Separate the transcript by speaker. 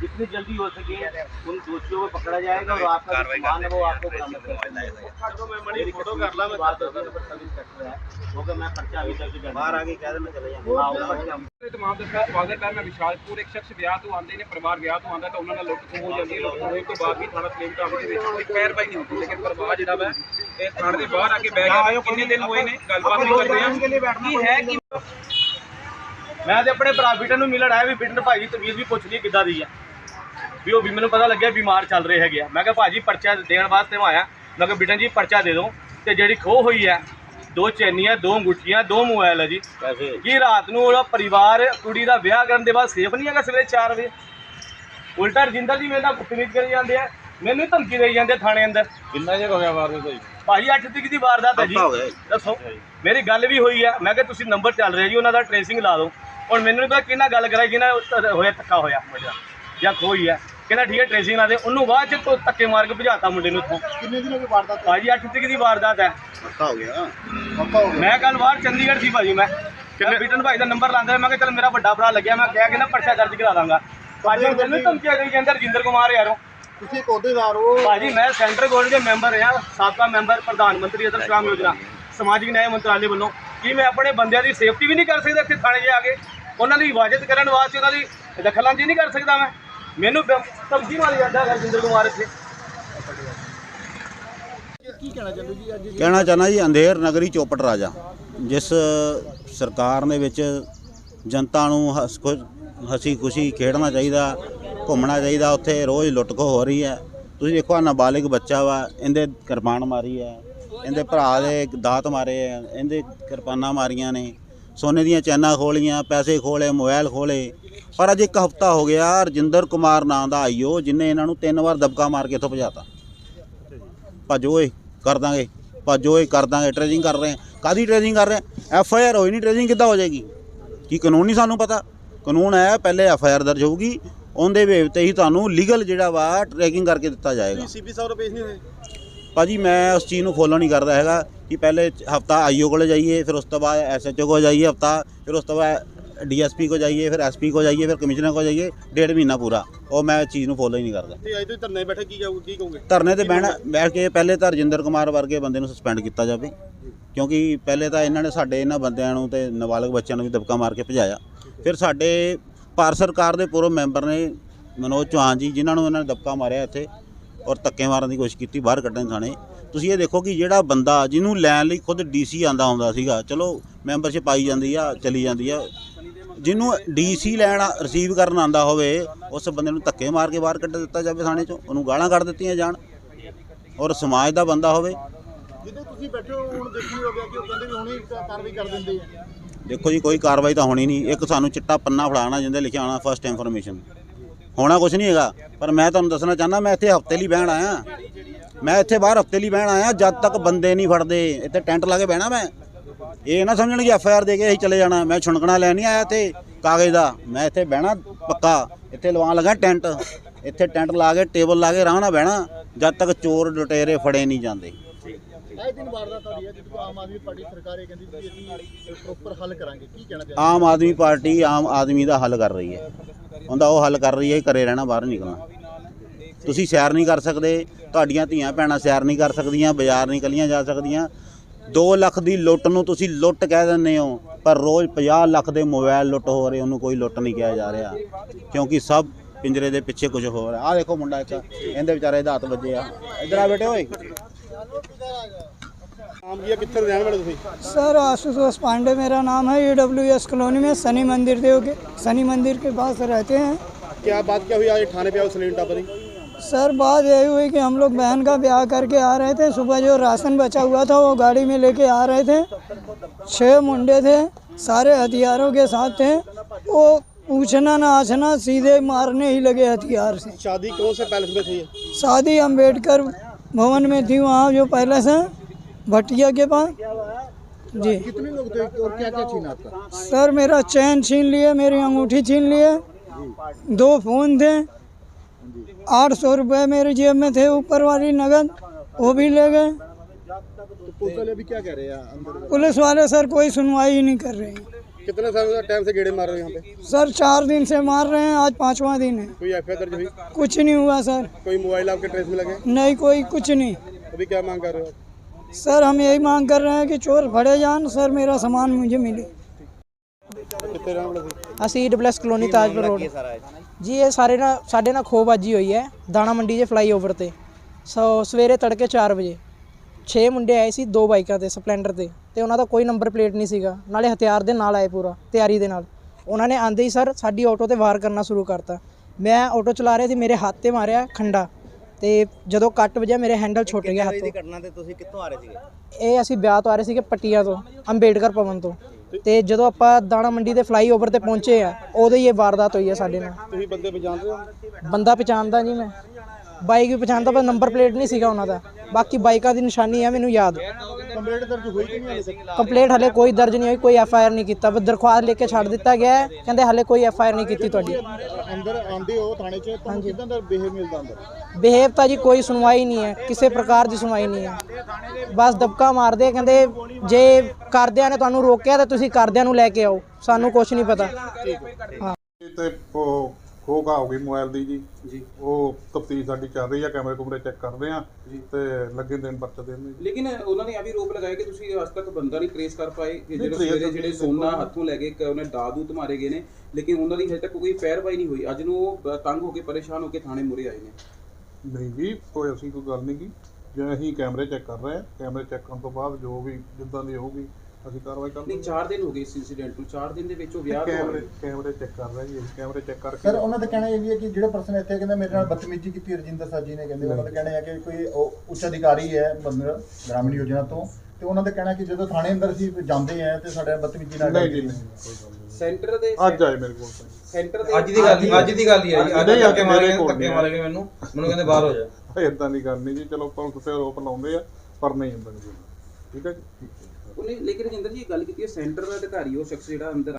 Speaker 1: जितनी जल्दी हो सके उन दोषियों को पकड़ा जाएगा और आपका जो सामान है वो आपको बरामद करके मिलेगा मेरी फोटो कर ला मैं बात होती है पर सर्विस सेक्टर है वो मैं पर्चा अभी तक बाहर आके कह देना चले जाएंगे
Speaker 2: ਤੇ ਤਮਾਮ ਦਰਸ਼ਕਾਂ ਦਾ ਸਵਾਗਤ ਹੈ ਮੈਂ ਵਿਸ਼ਾਲਪੁਰ ਇੱਕ ਸ਼ਖਸ ਵਿਆਹ ਤੋਂ ਆਉਂਦੇ ਨੇ ਪਰਿਵਾਰ ਵਿਆਹ ਤੋਂ ਆਉਂਦਾ ਤਾਂ ਉਹਨਾਂ ਨਾਲ ਲੁੱਟ ਖੋਹ ਹੋ ਜਾਂਦੀ ਹੈ ਲੁੱਟ ਖੋਹ ਹੋਣ ਤੋਂ ਬਾਅਦ ਵੀ ਥਾਣਾ ਸਲੇਮ ਟਾਪ ਦੇ ਵਿੱਚ ਕੋਈ ਕਾਰਵਾਈ ਨਹੀਂ ਹੁੰਦੀ ਲੇਕਿਨ ਪਰਿਵਾਰ ਜਿਹੜਾ ਵਾ ਇਹ ਥਾਣੇ ਦੇ ਬਾਹਰ ਆ ਕੇ ਬਹਿ ਗਿਆ ਕਿੰਨੇ ਦਿਨ ਹੋਏ ਨੇ ਗੱਲਬਾਤ ਨਹੀਂ ਕਰਦੇ ਆ ਕੀ ਹੈ ਕੀ
Speaker 1: ਮੈਂ ਤੇ ਆਪਣੇ ਭਰਾ ਬੀਟਨ ਨੂੰ ਮਿਲਣ ਆਇਆ ਵੀ ਬੀਟਨ ਭਾਜੀ ਤਵੀਰ ਵੀ ਪੁੱਛ ਲਈ ਕਿੱਦਾਂ ਦੀ ਆ। ਵੀ ਉਹ ਵੀ ਮੈਨੂੰ ਪਤਾ ਲੱਗਿਆ ਬਿਮਾਰ ਚੱਲ ਰਹੇ ਹੈਗੇ ਆ। ਮੈਂ ਕਿਹਾ ਭਾਜੀ ਪਰਚਾ ਦੇਣ ਵਾਸਤੇ ਮੈਂ ਆਇਆ। ਮੈਂ ਕਿਹਾ ਬੀਟਨ ਜੀ ਪਰਚਾ ਦੇ ਦਿਓ। ਤੇ ਜਿਹੜੀ ਖੋਹ ਹੋਈ ਹੈ ਦੋ ਚੈਨੀਆਂ ਦੋ ਅੰਗੂਠੀਆਂ ਦੋ ਮੋਬਾਈਲ ਹੈ ਜੀ। ਕੀ ਰਾਤ ਨੂੰ ਉਹਦਾ ਪਰਿਵਾਰ ਕੁੜੀ ਦਾ ਵਿਆਹ ਕਰਨ ਦੇ ਬਾਅਦ ਸੇਫ ਨਹੀਂ ਹੈਗਾ ਸਵੇਰੇ 4 ਵਜੇ? ਉਲਟਾ ਰਜਿੰਦਰ ਜੀ ਮੇਰੇ ਨਾਲ ਗੁੱਤਮੀਜ਼ ਕਰੀ ਜਾਂਦੇ ਆ। ਮੈਨੂੰ ਧਮਕੀ ਦੇਈ ਜਾਂਦੇ ਥਾਣੇ ਅੰਦਰ।
Speaker 3: ਕਿੰਨਾ ਜਿਹਾ ਹੋ ਗਿਆ ਵਾਰਦਾਤ ਹੋਈ
Speaker 1: ਭਾਜੀ 8 ਤਰੀਕ ਦੀ ਵਾਰਦਾਤ ਹੈ ਜੀ? ਦੱਸੋ। ਮੇਰੀ ਗੱਲ ਵੀ ਹੋਈ ਹੈ ਮੈਂ ਕਿਹਾ ਤੁਸੀਂ ਨੰਬਰ ਚੱਲ ਰਿਹਾ ਜੀ ਉਹਨਾਂ ਦਾ ਟ੍ਰੇਸਿੰਗ ਲਾ ਦਿਓ। ਹੁਣ ਮੈਨੂੰ ਨਹੀਂ ਪਤਾ ਕਿਹਨਾਂ ਗੱਲ ਕਰਾਈ ਉੱਤਰ ਹੋਇਆ ਧੱਕਾ ਹੋਇਆ ਮੇਰਾ ਜਾਂ ਖੋਈ ਹੈ ਕਹਿੰਦਾ ਠੀਕ ਹੈ ਟ੍ਰੇਸਿੰਗ ਲਾ ਦੇ। ਉਹਨੂੰ ਬਾਅਦ ਚ ਤੋਂ ਧੱਕੇ ਮਾਰ ਕੇ ਭਜਾਤਾ ਮੁੰਡੇ ਨੂੰ ਇੱਥੋਂ।
Speaker 3: ਕਿੰਨੇ ਦਿਨ ਹੋ ਗਏ ਵਾਰਦਾਤ
Speaker 1: ਭਾਜੀ 8 ਤਰੀਕ ਦੀ ਵਾਰਦਾਤ ਹੈ?
Speaker 3: ਪੱਕਾ ਹੋ ਗਿਆ। ਪੱਕਾ ਹੋ
Speaker 1: ਮੈਂ ਕੱਲ ਬਾਹਰ ਚੰਡੀਗੜ੍ਹ ਸੀ ਭਾਜੀ ਮੈਂ। ਕਿੰਨੇ ਬਿਟਨ ਭਾਈ ਦਾ ਨੰਬਰ ਲਾਂਦਾ ਮੈਂ ਕਿਹਾ ਚੱਲ ਮੇਰਾ ਵੱਡਾ ਭਰਾ ਲੱਗਿਆ। ਮੈਂ ਕਿਹਾ ਕਿ ਨਾ ਪਰਚਾ ਦਰਜ ਕਰਾ ਦਾਂਗਾ। ਭਾਜੀ ਮੈਨੂੰ ਧਮਕੀਆਂ ਦੇਈ ਜਾਂਦੇ ਰਜਿੰਦਰ ਕੁਮਾਰ ਯਾਰੋ।
Speaker 3: ਤੁਸੀਂ ਇੱਕ ਅਹੁਦੇਦਾਰ ਹੋ।
Speaker 1: ਭਾਜੀ ਮੈਂ ਸੈਂਟਰ ਗਵਰਨਮੈਂਟ ਦੇ ਮੈਂਬਰ ਹਾਂ ਸਾਬਕਾ ਮੈਂਬਰ ਪ੍ਰਧਾਨ ਮੰਤਰੀ ਅਦਰ ਸ਼ਾਮ ਯੋਜਨਾ ਸਮਾਜਿਕ ਨਿਆਂ ਮੰਤਰਾਲੇ ਵੱਲੋਂ। ਕੀ ਮੈਂ ਆਪਣੇ ਬੰਦਿਆਂ ਦੀ ਸੇਫਟੀ ਵੀ ਨਹੀਂ ਕਰ ਸਕਦਾ ਇੱਥੇ ਥਾਣੇ 'ਚ ਆ ਕੇ? ਉਹਨਾਂ ਦੀ ਹਿਫਾਜ਼ਤ ਕਰਨ ਵਾਸਤੇ ਉਹਨਾਂ ਦੀ ਦਖਲਾਂਜੀ ਨਹੀਂ ਕਰ ਸਕਦਾ ਮੈਂ। ਮੈਨੂੰ ਧਮਕੀ ਮਾਰੀ ਜਾਂਦਾ ਹੈ ਰਜਿੰਦਰ ਕੁਮਾਰ ਇੱਥੇ।
Speaker 3: ਕੀ ਕਹਿਣਾ ਚਾਹੁੰਦੇ ਜੀ ਅੱਜ
Speaker 4: ਕਹਿਣਾ ਚਾਹੁੰਦਾ ਜੀ ਅੰਧੇਰ ਨਗਰੀ ਚੌਪਟ ਰਾਜਾ ਜਿਸ ਸਰਕਾਰ ਦੇ ਵਿੱਚ ਜਨਤਾ ਨੂੰ ਹੱਸ ਖੁਸ਼ ਹਸੀ ਖੁਸ਼ੀ ਖੇਡਣਾ ਚਾਹੀਦਾ ਘੁੰਮਣਾ ਚਾਹੀਦਾ, ਉੱਥੇ ਰੋਜ਼ ਲੁੱਟ ਖੋਹ ਹੋ ਰਹੀ ਹੈ। ਤੁਸੀਂ ਦੇਖੋ ਆ ਨਾਬਾਲਿਗ ਬੱਚਾ ਵਾ, ਇਹਦੇ ਕਿਰਪਾਨ ਮਾਰੀ ਹੈ, ਇਹਦੇ ਭਰਾ ਦੇ ਦਾਤ ਮਾਰੇ ਆ ਇਹਦੇ ਕਿਰਪਾਨਾਂ ਮਾਰੀਆਂ ਨੇ। ਸੋਨੇ ਦੀਆਂ ਚੈਨਾਂ ਖੋਲੀਆਂ, ਪੈਸੇ ਖੋਲੇ, ਮੋਬਾਈਲ ਖੋਲੇ। ਪਰ ਅੱਜ ਇੱਕ ਹਫਤਾ ਹੋ ਗਿਆ, ਰਜਿੰਦਰ ਕੁਮਾਰ ਨਾਂ ਦਾ ਆਈਓ, ਜਿਨੇ ਇਹਨਾਂ ਨੂੰ ਤਿੰਨ ਵਾਰ ਦਬਕਾ ਮਾਰ ਕੇ ਇੱਥੋਂ ਭਜਾਤਾ। ਭੱਜੋ ਓਏ, ਕਰ ਦਾਂਗੇ, ਭੱਜੋ ਓਏ, ਕਰ ਦਾਂਗੇ ਟ੍ਰੇਨਿੰਗ ਕਰ ਰਹੇ ਹਾਂ। ਕਾਦੀ ਟ੍ਰੇਨਿੰਗ ਕਰ ਰਹੇ ਹਾਂ? ਐਫ ਆਈ ਆਰ ਹੋਈ ਨਹੀਂ ਟ੍ਰੇਨਿੰਗ ਕਿੱਦਾਂ ਹੋ ਜਾਏਗੀ? ਕੀ ਕਾਨੂੰਨ ਨਹੀਂ ਸਾਨੂੰ ਪਤਾ? ਕਾਨੂੰਨ ਹੈ, ਪਹਿਲੇ ਐਫ ਆਈ ਆਰ ਦਰਜ ਹੋਊਗੀ ਉਹਦੇ ਵੇਵ ਤੇ ਹੀ ਤੁਹਾਨੂੰ ਲੀਗਲ ਜਿਹੜਾ ਵਾ ਟਰੈਕਿੰਗ ਕਰਕੇ ਦਿੱਤਾ ਜਾਏਗਾ।
Speaker 3: ਸੀਪੀ ਸਾਹਿਬ ਰੁਪਏ ਨਹੀਂ ਹੋਏ?
Speaker 4: ਭਾਜੀ ਮੈਂ ਉਸ ਚੀਜ਼ ਨੂੰ ਫੋਲੋ ਨਹੀਂ ਕਰਦਾ ਹੈਗਾ ਕਿ ਪਹਿਲੇ ਹਫਤਾ ਆਈਓ ਕੋਲੇ ਜਾਈਏ ਫਿਰ ਉਸ ਤੋਂ ਬਾਅਦ ਐਸਐਚਓ ਕੋਲ ਜਾਈਏ ਹਫਤਾ ਫਿਰ ਉਸ ਤੋਂ ਬਾਅਦ ਡੀਐਸਪੀ ਕੋ ਜਾਈਏ ਫਿਰ ਐਸਪੀ ਕੋ ਜਾਈਏ ਫਿਰ ਕਮਿਸ਼ਨਰ ਕੋ ਜਾਈਏ ਡੇਢ ਮਹੀਨਾ ਪੂਰਾ। ਉਹ ਮੈਂ ਚੀਜ਼ ਨੂੰ ਫੋਲੋ ਹੀ ਨਹੀਂ ਕਰਦਾ।
Speaker 3: ਤੇ ਅੱਜ ਤੁਸੀਂ ਧਰਨੇ ਬੈਠੇ ਕੀ ਜਾਊ ਕੀ ਕਹੋਗੇ?
Speaker 4: ਧਰਨੇ ਤੇ ਬਹਿਣਾ ਬੈਠ ਕੇ ਪਹਿਲੇ ਤਾਂ ਰਜਿੰਦਰ ਕੁਮਾਰ ਵਰਗੇ ਬੰਦੇ ਨੂੰ ਸਸਪੈਂਡ ਕੀਤਾ ਜਾਵੇ ਕਿਉਂਕਿ ਪਹਿਲੇ ਤਾਂ ਇਹਨਾਂ ਨੇ ਸਾਡੇ ਇਹਨਾਂ ਬੰਦਿਆਂ ਨੂੰ ਤੇ ਨਾਬਾਲਗ ਬੱਚਿਆਂ ਨੂੰ ਵੀ ਦਬਕਾ ਮਾਰ ਕੇ ਭਜਾਇਆ। ਫਿਰ ਸਾਡੇ ਭਾਰਤ ਸਰਕਾਰ ਦੇ ਪੂਰਵ ਮੈਂਬਰ ਨੇ ਮਨੋਜ ਚੌਹਾਨ ਜੀ, ਜਿਨ੍ਹਾਂ ਨੂੰ ਇਹਨਾਂ ਨੇ ਦਬਕਾ ਮਾਰਿਆ ਇੱਥੇ ਔਰ ਧੱਕੇ ਮਾਰਨ ਦੀ ਕੋਸ਼ਿਸ਼ ਕੀਤੀ ਬਾਹਰ ਕੱਢਣ ਦੀ ਥਾਣੇ, ਤੁਸੀਂ ਇਹ ਦੇਖੋ ਕਿ ਜਿਹੜਾ ਬੰਦਾ ਜਿਹਨੂੰ ਲੈਣ ਲਈ ਖੁਦ ਡੀਸੀ ਆਂਦਾ ਹੁੰਦਾ ਸੀਗਾ, ਚਲੋ ਮੈਂਬਰਸ਼ਿਪ ਆਈ ਜਾਂਦੀ ਆ, ਚਲੀ ਜਾਂਦੀ ਆ, ਜਿਹਨੂੰ ਡੀਸੀ ਲੈਣ ਰਿਸੀਵ ਕਰਨ ਆਂਦਾ ਹੋਵੇ, ਉਸ ਬੰਦੇ ਨੂੰ ਧੱਕੇ ਮਾਰ ਕੇ ਬਾਹਰ ਕੱਢ ਦਿੱਤਾ ਜਾਵੇ ਥਾਣੇ ਚੋਂ, ਉਹਨੂੰ ਗਾਲਾਂ ਕੱਢ ਦਿੱਤੀਆਂ ਜਾਣ ਔਰ ਸਮਾਜ ਦਾ ਬੰਦਾ ਹੋਵੇ।
Speaker 3: ਜਿੱਦੋਂ ਤੁਸੀਂ ਬੈਠੇ ਹੋ, ਹੁਣ ਦੇਖੀ ਹੋ ਗਿਆ ਕਿ ਉਹ ਕਹਿੰਦੇ ਵੀ ਹੁਣੇ ਕਾਰਵਾਈ ਕਰ ਦਿੰਦੇ ਆ।
Speaker 4: ਦੇਖੋ ਜੀ, ਕੋਈ ਕਾਰਵਾਈ ਤਾਂ ਹੋਣੀ ਨਹੀਂ। ਇੱਕ ਸਾਨੂੰ ਚਿੱਟਾ ਪੰਨਾ ਫੜਾਉਣਾ ਜਿੰਦੇ ਲਿਖਿਆ ਹੋਣਾ ਫਸਟ ਇਨਫੋਰਮੇਸ਼ਨ ਹੋਣਾ ਕੁਝ ਨਹੀਂ ਹੈਗਾ, ਪਰ ਮੈਂ ਤੁਹਾਨੂੰ ਦੱਸਣਾ ਚਾਹੁੰਦਾ, ਮੈਂ ਇੱਥੇ ਹਫ਼ਤੇ ਲਈ ਬਹਿਣ ਆਇਆ। ਮੈਂ ਇੱਥੇ ਬਾਹਰ ਹਫ਼ਤੇ ਲਈ ਬਹਿਣ ਆਇਆ, ਜਦ ਤੱਕ ਬੰਦੇ ਨਹੀਂ ਫੜਦੇ। ਇੱਥੇ ਟੈਂਟ ਲਾ ਕੇ ਬਹਿਣਾ ਮੈਂ। ਇਹ ਨਾ ਸਮਝਣ ਕਿ ਐਫ ਆਈ ਆਰ ਦੇ ਕੇ ਅਸੀਂ ਚਲੇ ਜਾਣਾ। ਮੈਂ ਛੁਣਕਣਾ ਲੈਣ ਨਹੀਂ ਆਇਆ ਇੱਥੇ ਕਾਗਜ਼ ਦਾ। ਮੈਂ ਇੱਥੇ ਬਹਿਣਾ ਪੱਕਾ। ਇੱਥੇ ਲਵਾਉਣ ਲੱਗਾ ਟੈਂਟ। ਇੱਥੇ ਟੈਂਟ ਲਾ ਕੇ, ਟੇਬਲ ਲਾ ਕੇ ਆਰਾਮ ਨਾਲ ਬਹਿਣਾ। ਜਦ ਤੱਕ ਚੋਰ ਲੁਟੇਰੇ ਫੜੇ ਨਹੀਂ ਜਾਂਦੇ।
Speaker 3: ਅੱਜ ਦਿਨ ਵਾਰਦਾਤ ਹੋ ਰਹੀ ਹੈ ਜਿੱਦੋਂ ਆਮ ਆਦਮੀ ਪਾਰਟੀ ਸਰਕਾਰ ਇਹ ਕਹਿੰਦੀ ਵੀ ਅਸੀਂ ਪ੍ਰੋਪਰ ਹੱਲ ਕਰਾਂਗੇ। ਕੀ ਕਹਿਣਾ ਚਾਹੁੰਦੇ
Speaker 4: ਆਮ ਆਦਮੀ ਪਾਰਟੀ ਆਮ ਆਦਮੀ ਦਾ ਹੱਲ ਕਰ ਰਹੀ ਹੈ। ਉਹਦਾ ਉਹ ਹੱਲ ਕਰ ਰਹੀ ਹੈ, ਘਰੇ ਰਹਿਣਾ, ਬਾਹਰ ਨਿਕਲਣਾ। ਤੁਸੀਂ ਸੈਰ ਨਹੀਂ ਕਰ ਸਕਦੇ, ਤੁਹਾਡੀਆਂ ਧੀਆਂ ਭੈਣਾਂ ਸੈਰ ਨਹੀਂ ਕਰ ਸਕਦੀਆਂ, ਬਾਜ਼ਾਰ ਨਹੀਂ ਕੱਲੀਆਂ ਜਾ ਸਕਦੀਆਂ। 2 ਲੱਖ ਦੀ ਲੁੱਟ ਨੂੰ ਤੁਸੀਂ ਲੁੱਟ ਕਹਿ ਦਿੰਦੇ ਹੋ, ਪਰ ਰੋਜ਼ 50 ਲੱਖ ਦੇ ਮੋਬਾਈਲ ਲੁੱਟ ਹੋ ਰਹੇ, ਉਹਨੂੰ ਕੋਈ ਲੁੱਟ ਨਹੀਂ ਕਿਹਾ ਜਾ ਰਿਹਾ। ਕਿਉਂਕਿ ਸਭ ਪਿੰਜਰੇ ਦੇ ਪਿੱਛੇ ਕੁਝ ਹੋ ਰਿਹਾ ਆਹ ਦੇਖੋ ਮੁੰਡਾ ਇੱਕ, ਇਹਦੇ ਵਿਚਾਰੇ ਦੇ ਹੱਥ ਵੱਜੇ ਆ। ਇੱਧਰ ਆ ਬੇਟੇ ਓਏ।
Speaker 3: ਆਮ ਜੀ ਕਿੱਥੇ ਰਹਿਣ ਵਾਲੇ ਤੁਸੀਂ
Speaker 5: सर आशुतोष पांडे मेरा नाम है ई डब्ल्यू एस कॉलोनी में शनि मंदिर देव के शनि मंदिर के पास रहते हैं
Speaker 3: क्या बात क्या हुई आज थाने पे आओ सलीम टापर
Speaker 5: सर बात यही हुई कि हम लोग बहन का ब्याह करके आ रहे थे सुबह जो राशन बचा हुआ था वो गाड़ी में लेके आ रहे थे छः मुंडे थे सारे हथियारों के साथ थे वो पूछना ना आछना सीधे मारने ही लगे हथियार से
Speaker 3: शादी कौन से पैलेस में थी ये?
Speaker 5: शादी अम्बेडकर भवन में थी वहाँ जो पैलेस है भटिया के पास। जी।
Speaker 3: कितने लोग थे और क्या क्या छीना आपका?
Speaker 5: सर मेरा चैन छीन लिए मेरी अंगूठी छीन लिए। दो फ़ोन थे। आठ सौ रुपये मेरी जेब में थे ऊपर वाली नगद वो भी ले गए।
Speaker 3: तो पुलिस वाले अभी क्या कह रहे हैं? अंदर
Speaker 5: पुलिस वाले सर कोई सुनवाई ही नहीं कर रहे। हैं
Speaker 3: कितने साल टाइम से गेड़े मार रहे हो यहाँ पे
Speaker 5: सर चार दिन से मार रहे हैं आज पांचवा दिन है
Speaker 3: कोई एफ दर्ज हुई
Speaker 5: कुछ नहीं हुआ सर
Speaker 3: कोई मोबाइल आपके ट्रेस में लगे
Speaker 5: नहीं कोई कुछ नहीं
Speaker 3: अभी क्या मांग कर रहे हो आप
Speaker 5: सर हम यही मांग कर रहे हैं कि चोर फड़े जान सर मेरा सामान मुझे मिले
Speaker 3: कितने रहने वाले थे
Speaker 6: ਅਸੀਂ ਈਡ ਪਲੱਸ ਕਲੋਨੀ ਤਾਜਪੁਰ ਰੋਡ ਜੀ ਇਹ ਸਾਰੇ ਨਾ ਸਾਡੇ ਨਾਲ ਖੋਬਾਜੀ ਹੋਈ ਹੈ ਦਾਣਾ ਮੰਡੀ ਦੇ ਫਲਾਈਓਵਰ ਤੇ ਸੋ ਸਵੇਰੇ ਤੜਕੇ 4 ਵਜੇ 6 ਮੁੰਡੇ ਆਏ ਸੀ ਦੋ ਬਾਈਕਾਂ ਤੇ ਸਪਲੈਂਡਰ ਤੇ ਤੇ ਉਹਨਾਂ ਦਾ ਕੋਈ ਨੰਬਰ ਪਲੇਟ ਨਹੀਂ ਸੀਗਾ। ਨਾਲੇ ਹਥਿਆਰ ਦੇ ਨਾਲ ਆਏ ਪੂਰਾ ਤਿਆਰੀ ਦੇ ਨਾਲ। ਉਹਨਾਂ ਨੇ ਆਂਦੇ ਹੀ ਸਰ ਸਾਡੀ ਆਟੋ ਤੇ ਵਾਰ ਕਰਨਾ ਸ਼ੁਰੂ ਕਰਤਾ। ਮੈਂ ਆਟੋ ਚਲਾ ਰਿਹਾ ਸੀ ਮੇਰੇ ਹੱਥ ਤੇ ਮਾਰਿਆ ਖੰਡਾ ਤੇ ਜਦੋਂ ਕੱਟ ਵਜਿਆ ਮੇਰੇ ਹੈਂਡਲ ਛੁੱਟ ਗਿਆ ਹੱਥੋਂ।
Speaker 7: ਘਟਨਾ ਤੇ ਤੁਸੀਂ ਕਿੱਥੋਂ ਆ ਰਹੇ ਸੀਗੇ?
Speaker 6: ਇਹ ਅਸੀਂ ਵਿਆਹ ਤੋਂ ਆ ਰਹੇ ਸੀਗੇ ਪੱਟੀਆਂ ਤੋਂ ਅੰਬੇਡਕਰ ਭਵਨ ਤੋਂ। ਤੇ ਜਦੋਂ ਆਪਾਂ ਦਾਣਾ ਮੰਡੀ ਦੇ ਫਲਾਈਓਵਰ ਤੇ ਪਹੁੰਚੇ ਆ ਉਦੋਂ ਹੀ ਇਹ ਵਾਰਦਾਤ ਹੋਈ ਹੈ ਸਾਡੇ ਨਾਲ।
Speaker 3: ਤੁਸੀਂ ਬੰਦੇ ਪਛਾਣ ਰਹੇ ਹੋ?
Speaker 6: ਬੰਦਾ ਪਛਾਣਦਾ ਨਹੀਂ ਮੈਂ। ਬਾਈਕ ਵੀ ਪਛਾਣਦਾ ਪਰ ਨੰਬਰ ਪਲੇਟ ਨਹੀਂ ਸੀਗਾ ਉਹਨਾਂ ਦਾ। ਬਾਕੀ ਬਾਈਕਾਂ ਦੀ ਨਿਸ਼ਾਨੀ ਹੈ ਮੈਨੂੰ ਯਾਦ।
Speaker 3: ਕੰਪਲੇਂਟ ਦਰਜ ਹੋਈ ਕਿ ਨਹੀਂ ਹਾਲੇ
Speaker 6: ਕੰਪਲੇਂਟ ਹਲੇ ਕੋਈ ਦਰਜ ਨਹੀਂ ਹੋਈ ਕੋਈ ਐਫ ਆਈ ਆਰ ਨਹੀਂ ਕੀਤਾ। ਬਸ ਦਰਖਾਸਤ ਲਿਖ ਕੇ ਛੱਡ ਦਿੱਤਾ ਗਿਆ ਹੈ। ਕਹਿੰਦੇ ਹਲੇ ਕੋਈ ਐਫ ਆਈ ਆਰ ਨਹੀਂ ਕੀਤੀ ਤੁਹਾਡੀ।
Speaker 3: ਅੰਦਰ ਆਂਦੇ ਹੋ ਥਾਣੇ 'ਚ ਤੁਹਾਨੂੰ ਕਿਦਾਂ ਦਾ ਬਿਹੇਵ ਮਿਲਦਾ ਅੰਦਰ?
Speaker 6: ਬਿਹੇਵ ਤਾਂ ਜੀ ਕੋਈ ਸੁਣਵਾਈ ਨਹੀਂ ਹੈ ਕਿਸੇ ਪ੍ਰਕਾਰ ਦੀ ਸੁਣਵਾਈ ਨਹੀਂ ਹੈ। ਬਸ ਦਬਕਾ ਮਾਰਦੇ ਆ, ਕਹਿੰਦੇ ਜੇ ਕਰਦਿਆਂ ਨੇ ਤੁਹਾਨੂੰ ਰੋਕਿਆ ਤਾਂ ਤੁਸੀਂ ਕਰਦਿਆਂ ਨੂੰ ਲੈ ਕੇ ਆਓ। ਸਾਨੂੰ ਕੁਝ ਨਹੀਂ ਪਤਾ।
Speaker 8: ਇਹ ਤੇ ਉਹ ਖੋਗਾ ਹੋ ਗਈ ਮੋਬਾਈਲ ਦੀ ਜੀ। ਜੀ। ਉਹ ਤਫਤੀਸ਼ ਸਾਡੀ ਚੱਲ ਰਹੀ ਆ ਕੈਮਰੇ ਕੁਮਰੇ ਚੈੱਕ ਕਰਦੇ ਆ ਤੇ ਲੱਗੇ ਦਿਨ ਪਰਚਾ ਦੇਣ
Speaker 2: ਲੇਕਿਨ ਉਹਨਾਂ ਨੇ ਇਹ ਵੀ ਰੋਪ ਲਗਾਇਆ ਕਿ ਤੁਸੀਂ ਅੱਜ ਤੱਕ ਬੰਦਾ ਨਹੀਂ ਟ੍ਰੇਸ ਕਰ ਪਾਏ। ਕਿ ਜਿਹੜੇ
Speaker 8: trace
Speaker 2: ਸਵੇਰੇ ਜਿਹੜੇ ਸੋਨਾ ਹੱਥੋਂ ਲੈ ਕੇ ਉਹਨੇ ਦਾਦੂਤ ਮਾਰੇ ਗਏ ਨੇ ਲੇਕਿਨ ਉਹਨਾਂ ਦੀ ਹਜੇ ਤੱਕ ਕੋਈ ਪੈਰਵਾਈ ਨਹੀਂ ਹੋਈ। ਅੱਜ ਨੂੰ ਉਹ ਬ- ਤੰਗ ਹੋ ਕੇ ਪਰੇਸ਼ਾਨ ਹੋ ਕੇ ਥਾਣੇ ਮੁਰੇ ਆਏ ਨੇ।
Speaker 8: ਨਹੀਂ ਜੀ ਕੋਈ ਅਸੀਂ ਕੋਈ ਗੱਲ ਨਹੀਂ ਕੀ ਜੇ ਅਸੀਂ ਕੈਮਰੇ ਚੈੱਕ ਕਰ ਰਹੇ ਆ ਕੈਮਰੇ ਚੈੱਕ ਕਰਨ ਤੋਂ ਬਾਅਦ ਜੋ ਵੀ ਜਿੱਦਾਂ ਦੀ ਹੋਊਗੀ ਅਸੀਂ ਕਾਰਵਾਈ
Speaker 2: ਨਹੀਂ
Speaker 8: ਕਰਾਂਗੇ
Speaker 2: 4 ਦਿਨ ਹੋ ਗਏ ਇਸ ਇਨਸੀਡੈਂਟ ਨੂੰ। 4 ਦਿਨ ਦੇ ਵਿੱਚ ਉਹ ਵਿਆਹ ਤੋਂ
Speaker 8: ਕੈਮਰੇ। ਕੈਮਰੇ ਚੈੱਕ ਕਰ ਰਹੇ ਜੀ ਕੈਮਰੇ ਚੈੱਕ ਕਰਕੇ।
Speaker 3: ਸਰ ਉਹਨਾਂ ਦਾ ਕਹਿਣਾ ਇਹ ਵੀ ਹੈ ਕਿ ਜਿਹੜੇ ਪਰਸਨ ਇੱਥੇ ਕਹਿੰਦਾ ਮੇਰੇ ਨਾਲ ਬਦਤਮੀਜ਼ੀ ਕੀਤੀ ਰਜਿੰਦਰ ਸਾਜੀ ਨੇ ਕਹਿੰਦੇ ਉਹਨਾਂ ਦਾ ਕਹਿਣਾ ਹੈ ਕਿ ਕੋਈ ਉਹ ਉੱਚ ਅਧਿਕਾਰੀ ਹੈ ਬੰਦਰ ਗ੍ਰਾਮੀਣ ਯੋਜਨਾ ਤੋਂ ਤੇ ਉਹਨਾਂ ਦਾ ਕਹਿਣਾ ਕਿ ਜਦੋਂ ਥਾਣੇ ਅੰਦਰ ਅਸੀਂ ਜਾਂਦੇ ਆ ਤੇ ਸਾਡੇ ਨਾਲ ਬਦਤਮੀਜ਼ੀ ਨਾਲ
Speaker 8: ਨਹੀਂ ਨਹੀਂ। ਕੋਈ ਗੱਲ ਨਹੀਂ।
Speaker 2: ਸੈਂਟਰ ਦੇ
Speaker 8: ਅੱਜ ਆਏ ਮੇਰੇ ਕੋਲ।
Speaker 2: ਸੈਂਟਰ ਦੇ
Speaker 9: ਅੱਜ ਦੀ ਗੱਲ ਹੀ ਅੱਜ ਦੀ ਗੱਲ ਹੀ ਹੈ ਜੀ ਅੱਜ
Speaker 8: ਨਹੀਂ,
Speaker 9: ਧੱਕੇ ਮਾਰੇ ਧੱਕੇ
Speaker 8: ਨਹੀਂ
Speaker 9: ਮਾਰੇ ਗਏ ਮੈਨੂੰ। ਮੈਨੂੰ ਕਹਿੰਦੇ ਬਾਹਰ ਹੋ ਜਾ।
Speaker 8: ਇਦਾਂ ਦੀ ਗੱਲ ਨਹੀਂ ਜੀ ਚਲੋ ਪੁਲਿਸ ਤੇ ਆਰੋਪ ਲਾਉਂਦੇ ਆ ਪਰ ਨਹੀਂ ਹੁੰਦਾ ਜੀ। ਠੀਕ ਹੈ ਜੀ?
Speaker 2: ਉਹਨੇ ਲੇਕਿਨ ਰਜਿੰਦਰ ਜੀ, ਇਹ ਗੱਲ ਕੀਤੀ ਹੈ, ਸੈਂਟਰ ਦਾ ਅਧਿਕਾਰੀ, ਉਹ ਸ਼ਖਸ ਜਿਹੜਾ ਅੰਦਰ